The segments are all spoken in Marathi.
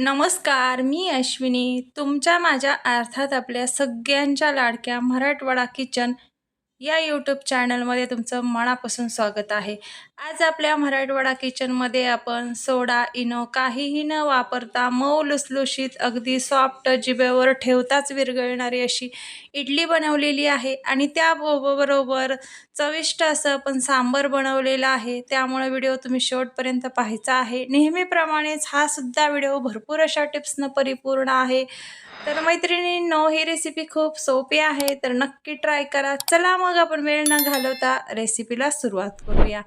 नमस्कार मी अश्विनी. तुमच्या माझ्या अर्थात आपल्या सगळ्यांच्या लाडक्या मराठवाडा किचन या यूट्यूब चॅनलमध्ये तुमचं मनापासून स्वागत आहे. आज आपल्या मराठवाडा किचनमध्ये आपण सोडा इनो काहीही न वापरता मऊ लुसलुशीत अगदी सॉफ्ट जिभेवर ठेवताच विरघळणारी अशी इडली बनवलेली आहे. आणि त्याबरोबर चविष्ट असं पण सांबर बनवलेलं आहे. त्यामुळे व्हिडिओ तुम्ही शेवटपर्यंत पाहायचा आहे. नेहमीप्रमाणेच हा सुद्धा व्हिडिओ भरपूर अशा टिप्सनं परिपूर्ण आहे. तर मैत्रिणींनो ही रेसिपी खूप सोपी आहे तर नक्की ट्राय करा. चला मग आपण वेळ न घालवता रेसिपीला सुरुवात करूया.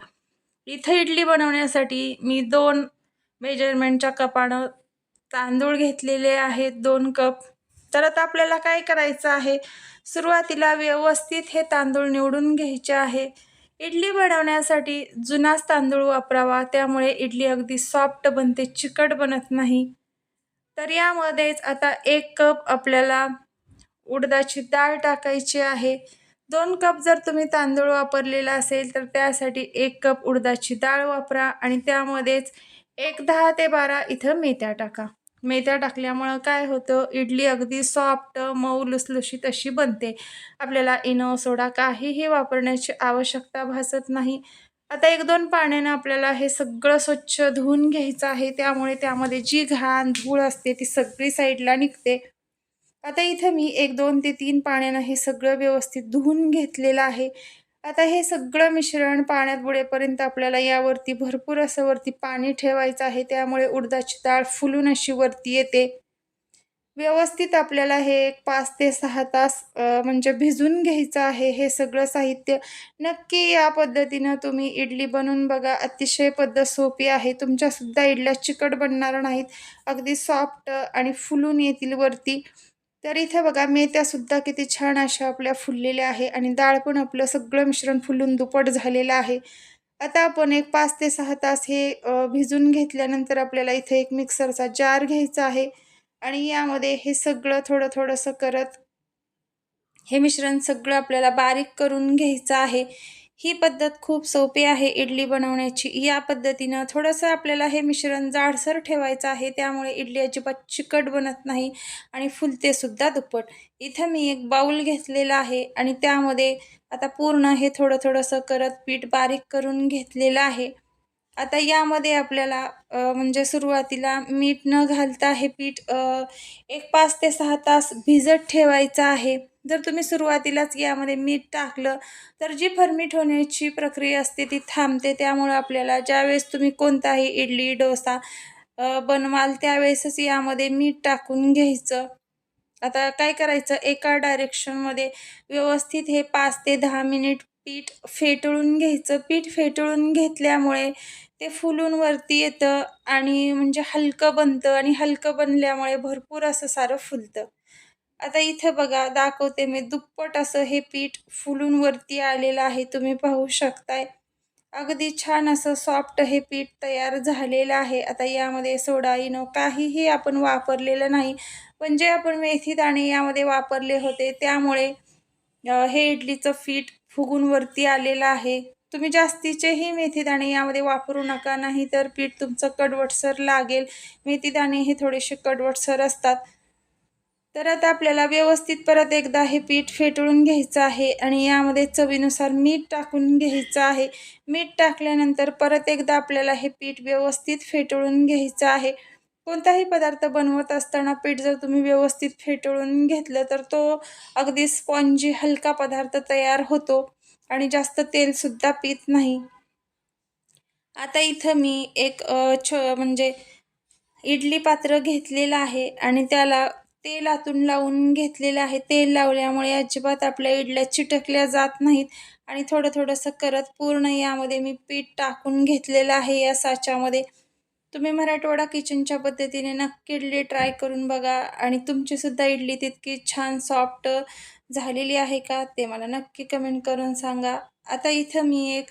इथं इडली बनवण्यासाठी मी दोन मेजरमेंटच्या कपानं तांदूळ घेतलेले आहेत दोन कप. तर आता आपल्याला काय करायचं आहे? सुरुवातीला व्यवस्थित हे तांदूळ निवडून घ्यायचे आहे. इडली बनवण्यासाठी जुनाच तांदूळ वापरावा त्यामुळे इडली अगदी सॉफ्ट बनते चिकट बनत नाही. तर यामध्येच आता एक कप आपल्याला उडदाची डाळ टाकायची आहे. दोन कप जर तुम्ही तांदूळ वापरलेला असेल तर त्यासाठी एक कप उडदाची डाळ वापरा आणि त्यामध्येच एक दहा ते बारा इथं मेथ्या टाका. मेथ्या टाकल्यामुळं काय होतं? इडली अगदी सॉफ्ट मऊ लुसलुशीत अशी बनते. आपल्याला इनो सोडा काहीही वापरण्याची आवश्यकता भासत नाही. आता एक दोन पाण्यानं आपल्याला हे सगळं स्वच्छ धुवून घ्यायचं आहे. त्यामुळे त्यामध्ये जी घाण धूळ असते ती सगळी साईडला निघते. आता इथं मी एक दोन ते तीन पाण्यानं हे सगळं व्यवस्थित धुवून घेतलेलं आहे. आता हे सगळं मिश्रण पाण्यात बुडेपर्यंत आपल्याला यावरती भरपूर असं वरती पाणी ठेवायचं आहे. त्यामुळे उडदाची डाळ फुलून अशी वरती येते. व्यवस्थित आपल्याला हे एक पाच ते सहा तास म्हणजे भिजून घ्यायचं आहे हे सगळं साहित्य. नक्की या पद्धतीनं तुम्ही इडली बनवून बघा. अतिशय पद्धत सोपी आहे. तुमच्यासुद्धा इडल्या चिकट बनणार नाहीत. अगदी सॉफ्ट आणि फुलून येतील वरती. तर इथे बघा मेथ्यासुद्धा किती छान अशा आपल्या फुललेल्या आहे आणि डाळ पण आपलं सगळं मिश्रण फुलून दुपट झालेलं आहे. आता आपण एक पाच ते सहा तास हे भिजून घेतल्यानंतर आपल्याला इथे एक मिक्सरचा जार घ्यायचा आहे. आणि यामध्ये हे सगळं थोडं थोडंसं करत हे मिश्रण सगळं आपल्याला बारीक करून घ्यायचं आहे. ही पद्धत खूप सोपी आहे इडली बनवण्याची. या पद्धतीनं थोडंसं आपल्याला हे मिश्रण जाडसर ठेवायचं आहे. त्यामुळे इडली अजिबात चिकट बनत नाही आणि फुलतेसुद्धा दुप्पट. इथं मी एक बाऊल घेतलेला आहे आणि त्यामध्ये आता पूर्ण हे थोडं थोडंसं करत पीठ बारीक करून घेतलेलं आहे. आता यामध्ये आपल्याला म्हणजे सुरुवातीला मीठ न घालता हे पीठ एक पाच ते सहा तास भिजत ठेवायचं आहे. जर तुम्ही सुरुवातीलाच यामध्ये मीठ टाकलं तर जी फरमीट होण्याची प्रक्रिया असते ती थांबते. त्यामुळं आपल्याला ज्यावेळेस तुम्ही कोणताही इडली डोसा बनवाल त्यावेळेसच यामध्ये मीठ टाकून घ्यायचं. आता काय करायचं? एका डायरेक्शनमध्ये व्यवस्थित हे पाच ते दहा मिनिट पीठ फेटळून घ्यायचं. पीठ फेटळून घेतल्यामुळे ते फुलून वरती येतं आणि म्हणजे हलकं बनतं आणि हलकं बनल्यामुळे भरपूर असं सारं फुलतं. आता इथं बघा दाखवते मी. दुप्पट असं हे पीठ फुलून वरती आलेलं आहे. तुम्ही पाहू शकताय. अगदी छान असं सॉफ्ट हे पीठ तयार झालेलं आहे. आता यामध्ये सोडा इनो काहीही आपण वापरलेलं नाही. पण जे आपण मेथी दाणे यामध्ये वापरले होते त्यामुळे हे इडलीचं पीठ फुगून वरती आलेलं आहे. तुम्ही जास्तीचेही मेथीदाणे यामध्ये वापरू नका नाही तर पीठ तुमचं कडवटसर लागेल. मेथीदाणे हे थोडेसे कडवटसर असतात. तर आता आपल्याला व्यवस्थित परत एकदा हे पीठ फेटळून घ्यायचं आहे आणि यामध्ये चवीनुसार मीठ टाकून घ्यायचं आहे. मीठ टाकल्यानंतर परत एकदा आपल्याला हे पीठ व्यवस्थित फेटळून घ्यायचं आहे. कोणताही पदार्थ बनवत असताना पीठ जर तुम्ही व्यवस्थित फेटळून घेतलं तर तो अगदी स्पॉन्जी हलका पदार्थ तयार होतो आणि जास्त तेलसुद्धा पित नाही. आता इथं मी एक छ म्हणजे इडली पात्र घेतलेलं आहे आणि त्याला तेल आतून लावून घेतलेलं आहे. तेल लावल्यामुळे अजिबात आपल्या इडल्या चिटकल्या जात नाहीत आणि थोडं थोडंसं करत पूर्ण यामध्ये मी पीठ टाकून घेतलेलं आहे या साच्यामध्ये. तुम्ही मराठवाडा किचनच्या पद्धतीने नक्की इडली ट्राय करून बघा. आणि तुमचीसुद्धा इडली तितकी छान सॉफ्ट झालेली आहे का ते मला नक्की कमेंट करून सांगा. आता इथं मी एक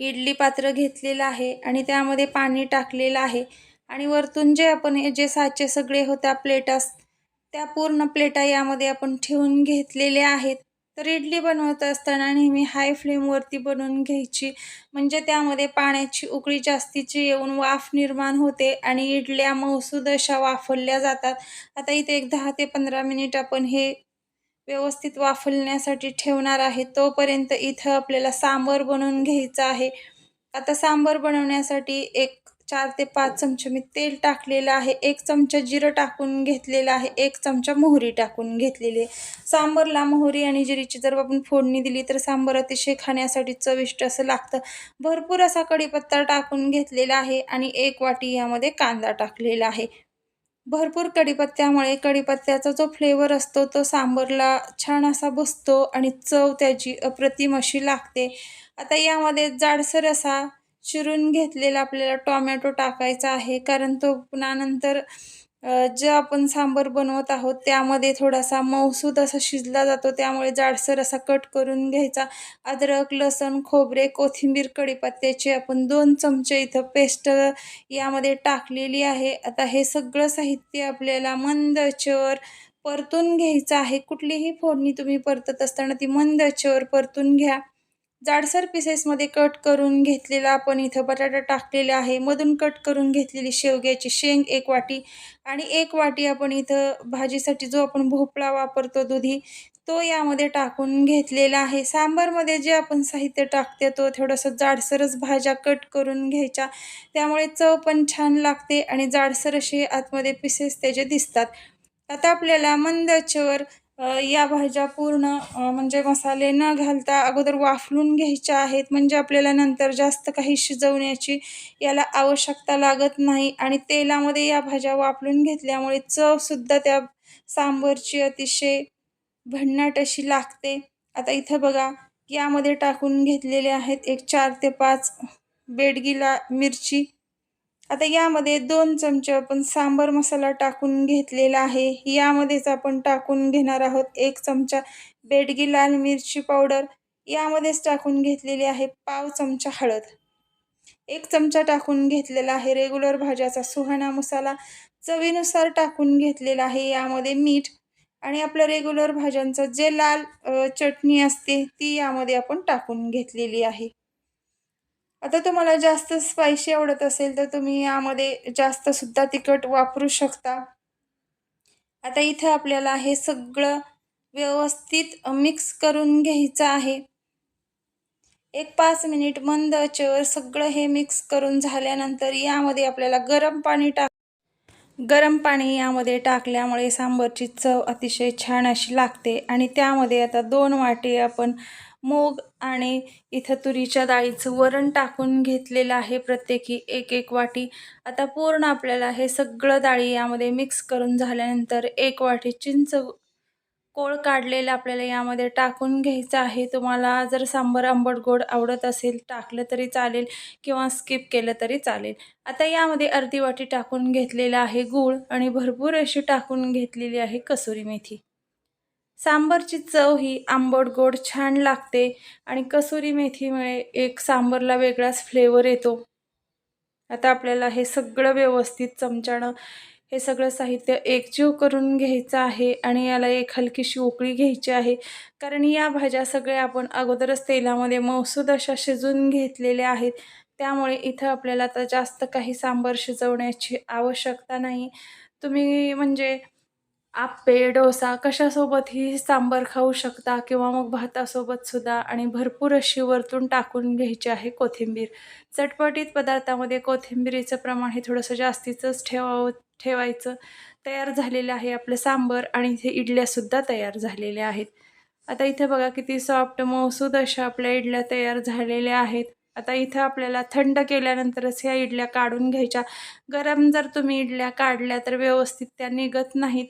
इडली पात्र घेतलेलं आहे आणि त्यामध्ये पाणी टाकलेलं आहे. आणि वरतून जे आपण जे साचे सगळे होत्या प्लेटास त्या पूर्ण प्लेटा यामध्ये आपण ठेवून घेतलेल्या आहेत. तर इडली बनवत असताना नेहमी हाय फ्लेमवरती बनवून घ्यायची. म्हणजे त्यामध्ये पाण्याची उकळी जास्तीची येऊन वाफ निर्माण होते आणि इडल्या मौसूद अशा वाफरल्या जातात. आता इथे एक दहा ते पंधरा मिनिट आपण हे व्यवस्थित वाफलण्यासाठी ठेवणार आहे. तोपर्यंत इथं आपल्याला सांबर बनवून घ्यायचं आहे. आता सांबर बनवण्यासाठी एक चार ते पाच चमचे मी तेल टाकलेलं आहे. एक चमचा जिरं टाकून घेतलेलं आहे. एक चमचा मोहरी टाकून घेतलेली आहे. सांबरला मोहरी आणि जिरीची जर आपण फोडणी दिली तर सांबर अतिशय खाण्यासाठी चविष्ट असं लागतं. भरपूर असा कढीपत्ता टाकून घेतलेला आहे आणि एक वाटी यामध्ये कांदा टाकलेला आहे. भरपूर कढीपत्त्यामुळे कढीपत्त्याचा जो फ्लेवर असतो तो सांबरला छान असा बसतो आणि चव त्याची अप्रतिम अशी लागते. आता यामध्ये जाडसर असा चिरून घेतलेला आपल्याला टॉमॅटो टाकायचा आहे. कारण तो पुन्हा नंतर जे आपण सांबर बनवत आहोत त्यामध्ये थोडासा मऊसूद असा शिजला जातो. त्यामुळे जाडसर असा कट करून घ्यायचा. अद्रक लसण खोबरे कोथिंबीर कढीपत्त्याची आपण दोन चमचे इथं पेस्ट यामध्ये टाकलेली आहे. आता हे सगळं साहित्य आपल्याला मंद परतून घ्यायचं आहे. कुठलीही फोडणी तुम्ही परतत असताना ती मंद परतून घ्या. जाडसर पीसेसमध्ये कट करून घेतलेला आपण इथं बटाटा टाकलेला आहे. मधून कट करून घेतलेली शेवग्याची शेंग एक वाटी आणि एक वाटी आपण इथं भाजीसाठी जो आपण भोपळा वापरतो दुधी तो यामध्ये टाकून घेतलेला आहे. सांबारमध्ये जे आपण साहित्य टाकते तो थोडंसं जाडसरच भाज्या कट करून घ्यायच्या. त्यामुळे चव पण छान लागते आणि जाडसर असे आतमध्ये पीसेस त्याचे दिसतात. आता आपल्याला मंद या भाज्या पूर्ण म्हणजे मसाले न घालता अगोदर वाफलून घ्यायच्या आहेत. म्हणजे आपल्याला नंतर जास्त काही शिजवण्याची याला आवश्यकता लागत नाही आणि तेलामध्ये या भाज्या वाफलून घेतल्यामुळे चवसुद्धा त्या सांबरची अतिशय भन्नाट अशी लागते. आता इथं बघा यामध्ये टाकून घेतलेले आहेत एक चार ते पाच बेडगीला मिरची. आता यामध्ये दोन चमचे आपण सांबर मसाला टाकून घेतलेला आहे. यामध्येच आपण टाकून घेणार आहोत एक चमचा बेडगी लाल मिरची पावडर. यामध्येच टाकून घेतलेली आहे पाव चमचा हळद. एक चमचा टाकून घेतलेला आहे रेग्युलर भाज्याचा सुहाणा मसाला. चवीनुसार टाकून घेतलेला आहे यामध्ये मीठ आणि आपल्या रेग्युलर भाज्यांचं जे लाल चटणी असते ती यामध्ये आपण टाकून घेतलेली आहे. आता तुम्हाला जास्त स्पायसी आवडत असेल तर तुम्ही यामध्ये जास्त सुद्धा तिखट वापरू शकता. आता इथं आपल्याला हे सगळं व्यवस्थित मिक्स करून घ्यायचं आहे. एक पाच मिनिट मंद आचेवर सगळं हे मिक्स करून झाल्यानंतर यामध्ये आपल्याला गरम पाणी टाक गरम पाणी यामध्ये टाकल्यामुळे सांबरची चव अतिशय छान अशी लागते. आणि त्यामध्ये आता दोन वाटी आपण मूग आणि इथं तुरीच्या डाळीचं वरण टाकून घेतलेलं आहे प्रत्येकी एक एक वाटी. आता पूर्ण आपल्याला हे सगळं डाळी यामध्ये मिक्स करून झाल्यानंतर एक वाटी चिंच कोळ काढलेलं आपल्याला यामध्ये टाकून घ्यायचं आहे. तुम्हाला जर सांबर आंबट गोड आवडत असेल टाकलं तरी चालेल किंवा स्किप केलं तरी चालेल. आता यामध्ये अर्धी वाटी टाकून घेतलेलं आहे गूळ आणि भरपूर अशी टाकून घेतलेली आहे कसुरी मेथी. सांबरची चव ही आंबट गोड छान लागते आणि कसुरी मेथीमुळे एक सांबरला वेगळाच फ्लेवर येतो. आता आपल्याला हे सगळं व्यवस्थित चमच्यानं हे सगळं साहित्य एकजीव करून घ्यायचं आहे आणि याला एक हलकीशी उकळी घ्यायची आहे. कारण या भाज्या सगळ्या आपण अगोदरच तेलामध्ये मौसूद अशा शिजून घेतलेल्या आहेत. त्यामुळे इथं आपल्याला आता जास्त काही सांबर शिजवण्याची आवश्यकता नाही. तुम्ही म्हणजे आप्पे डोसा कशासोबतही सांबर खाऊ शकता किंवा मग भातासोबत सुद्धा आणि भरपूर अशी वरतून टाकून घ्यायची आहे कोथिंबीर. चटपटीत पदार्थामध्ये कोथिंबीरीचं प्रमाण हे थोडंसं जास्तीचंच ठेवावं ठेवायचं. तयार झालेलं आहे आपलं सांबर आणि इथे इडल्यासुद्धा तयार झालेल्या आहेत. आता इथे बघा किती सॉफ्ट मौसूद अशा आपल्या इडल्या तयार झालेल्या आहेत. आता इथं आपल्याला थंड केल्यानंतरच ह्या इडल्या काढून घ्यायच्या. गरम जर तुम्ही इडल्या काढल्या तर व्यवस्थित त्या निघत नाहीत.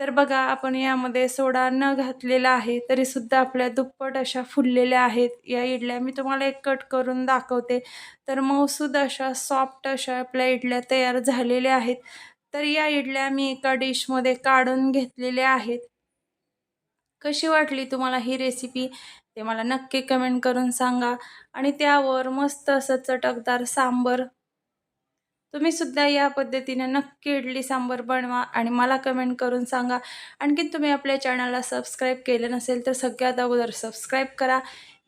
तर बघा आपण यामध्ये सोडा न घातलेला आहे तरीसुद्धा आपल्या दुप्पट अशा फुललेल्या आहेत. या इडल्या मी तुम्हाला एक कट करून दाखवते. तर मौसूद अशा सॉफ्ट अशा आपल्या इडल्या तयार झालेल्या आहेत. तर या इडल्या मी एका डिशमध्ये काढून घेतलेल्या आहेत. कशी वाटली तुम्हाला ही रेसिपी ते मला नक्की कमेंट करून सांगा. आणि त्यावर मस्त असं चटकदार सांबर तुम्ही सुद्धा या पद्धतीने नक्की इडली सांबर बनवा आणि मला कमेंट करून सांगा. आणखीन तुम्ही आपल्या चॅनलला सबस्क्राईब केलं नसेल तर सगळ्यात अगोदर सबस्क्राईब करा.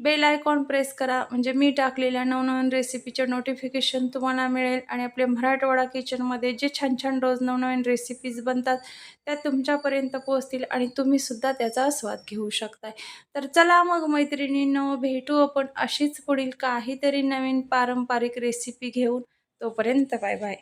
बेल आयकॉन प्रेस करा. म्हणजे मी टाकलेल्या नवनवीन रेसिपीचे नोटिफिकेशन तुम्हाला मिळेल आणि आपल्या मराठवाडा किचनमध्ये जे छान छान रोज नवनवीन रेसिपीज बनतात त्या तुमच्यापर्यंत पोहोचतील आणि तुम्हीसुद्धा त्याचा स्वाद घेऊ शकताय. तर चला मग मैत्रिणींनो भेटू आपण अशीच पुढील काहीतरी नवीन पारंपरिक रेसिपी घेऊन. तोपर्यंत बाय बाय.